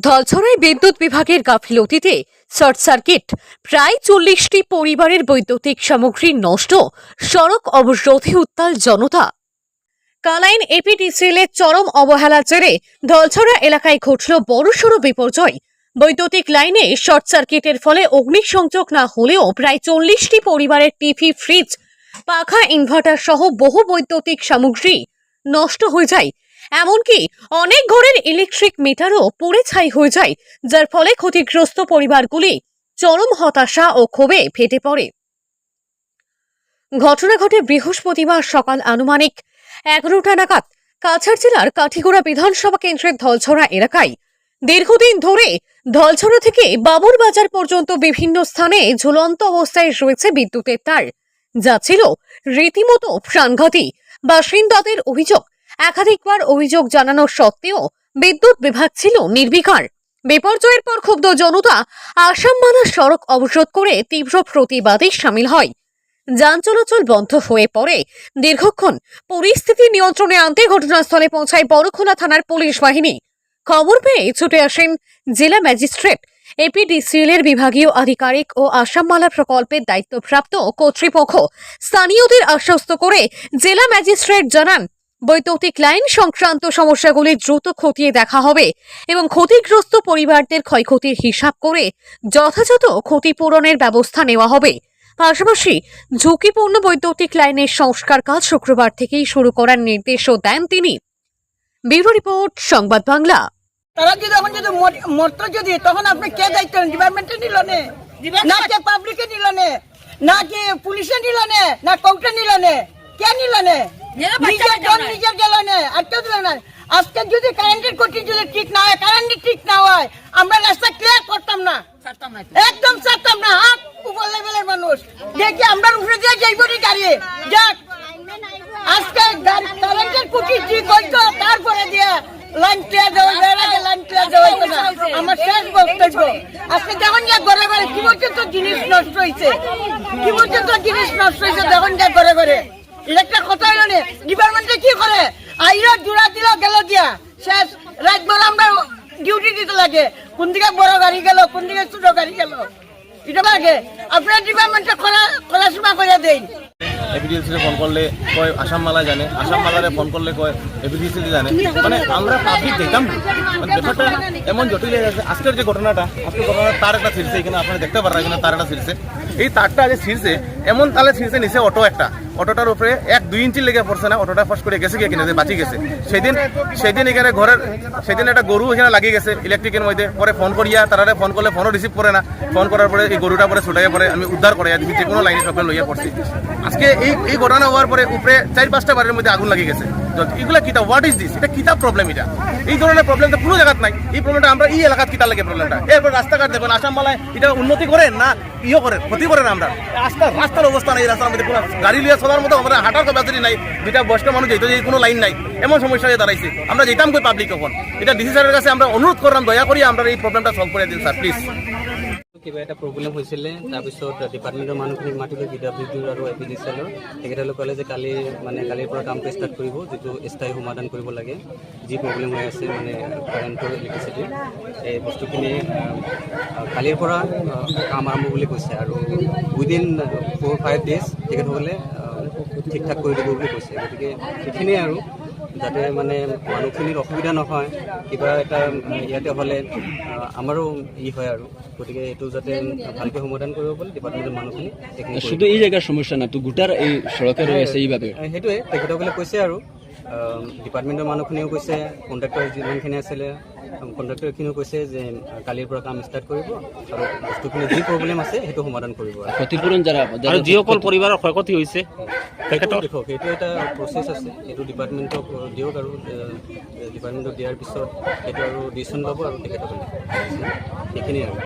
ধলছড়ায় বিদ্যুৎ বিভাগের গাফিলতিতে short circuit. প্রায় চল্লিশটি পরিবারের বৈদ্যুতিক সামগ্রী নষ্ট, সড়ক অবরোধে উত্তাল জনতা। কালাইন এপিডিসিএল এর চরম অবহেলার জেরে ধলছড়া এলাকায় ঘটল বড়সড় বিপর্যয়। বৈদ্যুতিক লাইনে শর্ট সার্কিটের ফলে অগ্নিসংযোগ না হলেও প্রায় চল্লিশটি পরিবারের টিভি, ফ্রিজ, পাখা, ইনভার্টার সহ বহু বৈদ্যুতিক সামগ্রী নষ্ট হয়ে যায়। এমনকি অনেক ঘরের ইলেকট্রিক মিটারও পুড়ে ছাই হয়ে যায়, যার ফলে ক্ষতিগ্রস্ত পরিবারগুলি চরম হতাশা ও ক্ষোভে ফেটে পড়ে। ঘটনা ঘটে বৃহস্পতিবার সকাল আনুমানিক এগারোটা নাগাদ কাছাড় জেলার কাঠিগোড়া বিধানসভা কেন্দ্রের ধলছড়া এলাকায় দীর্ঘদিন ধরে ধলছড়া থেকে বাবুর বাজার পর্যন্ত বিভিন্ন স্থানে ঝুলন্ত অবস্থায় রয়েছে বিদ্যুতের তার, যা ছিল রীতিমতো প্রাণঘাতী বাসিন্দাদের অভিযোগ। একাধিকবার অভিযোগ জানানো সত্ত্বেও বিদ্যুৎ বিভাগ ছিল নির্বিকার। বিপর্যয়ের পর ক্ষুব্ধ জনতা আসাম মানা সড়ক অবরোধ করে তীব্র প্রতিবাদে সামিল হয়। যান চলাচল বন্ধ হয়ে পড়ে। দীর্ঘক্ষণ পরিস্থিতি নিয়ন্ত্রণে আনতে ঘটনাস্থলে পৌঁছায় বড়খোলা থানার পুলিশ বাহিনী। খবর পেয়ে ছুটে আসেন জেলা ম্যাজিস্ট্রেট এপিডিসিএল এর বিভাগীয় আধিকারিক ও আসামমালা প্রকল্পের দায়িত্বপ্রাপ্ত কর্তৃপক্ষ স্থানীয়দের আশ্বস্ত করে জেলা ম্যাজিস্ট্রেট জানান, বৈদ্যুতিক লাইন সংক্রান্ত সমস্যাগুলি দ্রুত খতিয়ে দেখা হবে এবং ক্ষতিগ্রস্ত পরিবারদের ক্ষয়ক্ষতির হিসাব করে যথাযথ ক্ষতিপূরণের ব্যবস্থা নেওয়া হবে। পাশাপাশি ঝুঁকিপূর্ণ বৈদ্যুতিক লাইনের সংস্কার কাজ শুক্রবার থেকেই শুরু করার নির্দেশও দেন তিনি। ব্যুরো রিপোর্ট, সংবাদ বাংলা। তারা যদি এখন যদি মর- মরতো যদি তখন আপনি কে দায়িত্ব ডিপার্টমেন্টে নিল নে? না কে পাবলিকে নিল নে? না কি পুলিশে নিল নে? না কোর্টে নিল নে? কে নিল নে? নিজের গেল নে আর কেউ দিল না। আজকে যদি কারেন্টের কোটি যদি ঠিক না হয় কারেন্ট ঠিক না হয় আমরা রাস্তা ক্লিয়ার করতাম না। একদম ছাড়তাম না। হাত উপর লেভেলের মানুষ। দেখি আমরা উপরে দিয়ে যাইবনি গাড়ি? যাক। আজকে কারেন্টের কুটি ঠিক হইতো তারপরে দিয়ে ক্লিয়ার দেওয়া যায় আগে ক্লিয়ার দেওয়া হইতো শেষ বক্তব্য। আজকে যখন যা ঘরে ঘরে কি জিনিস নষ্ট হয়েছে কি জিনিস নষ্ট হয়েছে যখন যা ঘরে ঘরে। কথা হইল কি করে? আইরা জোড়া দিল, গেল দিয়া। শেষ। রাত ভর আমরা ডিউটি দিতে লাগে। কোন বড় গাড়ি গেল, কোন দিকে ছোট গাড়ি গেল? এটা লাগে। আপনার ডিপার্টমেন্টে খোলা খোলাসুমা করে দেয় এপিডিএসিতে ফোন করলে কয় আসাম মালা জানে, আসাম মালারে ফোন করলে কয় এপিডিএলসিতে জানে। মানে আমরা পাবলিক দেখতাম? মানে ব্যাপারটা এমন জটিল হয়ে গেছে। আজকের যে ঘটনাটা, আজকের ঘটনা তার একটা ছিঁড়ছে এখানে, আপনারা দেখতে পারেন এখানে তার একটা ছিঁড়ছে। এই তারটা যে ছিঁড়ছে, এমন তালে ছিঁড়ছে নিচে অটো একটা। অটোটার উপরে এক, দুই ইঞ্চি লেগে পড়ছে না, অটোটা ফার্স্ট করে গেছে গিয়ে কিনে বাঁচি গেছে। সেদিন সেদিন এখানে ঘরের সেদিন একটা গরু এখানে লাগিয়ে গেছে ইলেকট্রিকের মধ্যে। পরে ফোন করিয়া তারা ফোন করলে ফোনও রিসিভ করে না। ফোন করার পরে এই গরুটা পরে ছুটাইয়া পরে আমি উদ্ধার করে দিচ্ছি যে কোনো লাইনে সকালে লইয়া পড়ছি। আজকে এই এই ঘটনা হওয়ার পরে উপরে চার পাঁচটা বাড়ির মধ্যে আগুন লাগিয়ে গেছে। এগুলা কিতা হোয়াট ইজ দিস এটা কিতা প্রবলেম এটা? এই ধরনের প্রবলেম তো কোনো জায়গাত নাই। এই প্রবলেমটা আমরা এই এলাকাত কিতা লাগে প্রবলেমটা এরপর রাস্তাঘাট দেখবেন আসাম মালায় এটা উন্নতি করে না ইয়ে করে, ক্ষতি করে না আমরা। রাস্তা রাস্তার অবস্থা নাই, রাস্তার মধ্যে কোনো গাড়ি লিয়ে চলার মতো আমরা হাঁটার ক্যাপাসিটি নাই। যেটা বয়স্ক মানুষ যেত যে কোনো লাইন নাই, এমন সমস্যা দাঁড়াইছে। আমরা যেতাম কই পাবলিক তখন এটা ডিসি স্যারের কাছে আমরা অনুরোধ করলাম, দয়া করি আমরা এই প্ৰব্লেমটা সলভ করে দিন স্যার প্লিজ কিবা এটা প্ৰব্লেম হৈছিলে, তাৰপিছত ডিপাৰ্টমেণ্টৰ মানুহখিনিক মাতিলোঁ পি ডাব্লিউ ডিৰ আৰু এ পি ডি চি এলৰ তেখেতসকলে ক'লে যে কালি মানে কালিৰ পৰা কামটো ষ্টাৰ্ট কৰিব, যিটো স্থায়ী সমাধান কৰিব লাগে। যি প্ৰব্লেম হৈ আছে মানে কাৰেণ্টৰ ইলেক্ট্ৰিচিটিৰ এই বস্তুখিনি কালিৰ পৰা কাম আৰম্ভ বুলি কৈছে। আৰু উইদিন ফ'ৰ ফাইভ ডেইজ তেখেতসকলে ঠিক ঠাক কৰি দিব বুলি কৈছে। গতিকে সেইখিনিয়ে আৰু যাতে মানে মানুহখিনিৰ অসুবিধা নহয় কিবা এটা ইয়াতে হ'লে আমাৰো ই হয় আৰু। গতিকে এইটো যাতে ভালকৈ সমাধান কৰিব পাৰি ডিপাৰ্টমেণ্টেৰ মানুহখিনি। শুধু এই জায়গাৰ সমস্যা না তো গোটাৰ এই ৰয়েছে এইভাবে আহ, সেইটোৱে তেখেতসকলে কৈছে আৰু। ডিপাৰ্টমেণ্টৰ মানুহখিনিও কৈছে কণ্ট্ৰাক্টৰ যিমানখিনি আছিলে কণ্ট্ৰাক্টৰখিনিও কৈছে যে কালিৰ পৰা কাম ষ্টাৰ্ট কৰিব আৰু বস্তুখিনি যি প্ৰব্লেম আছে সেইটো সমাধান কৰিব। যারা আৰু যিসকল পৰিবাৰৰ ক্ষয়ক্ষতি হৈছে তেখেতৰ দেখক সেইটো এটা প্ৰচেছ আছে। এইটো ডিপাৰ্টমেণ্টক দিয়ক আৰু ডিপাৰ্টমেণ্টক দিয়াৰ পিছত সেইটো আৰু ডিচিশ্যন ল'ব আৰু তেখেতসকলে। সেইখিনিয়ে আৰু।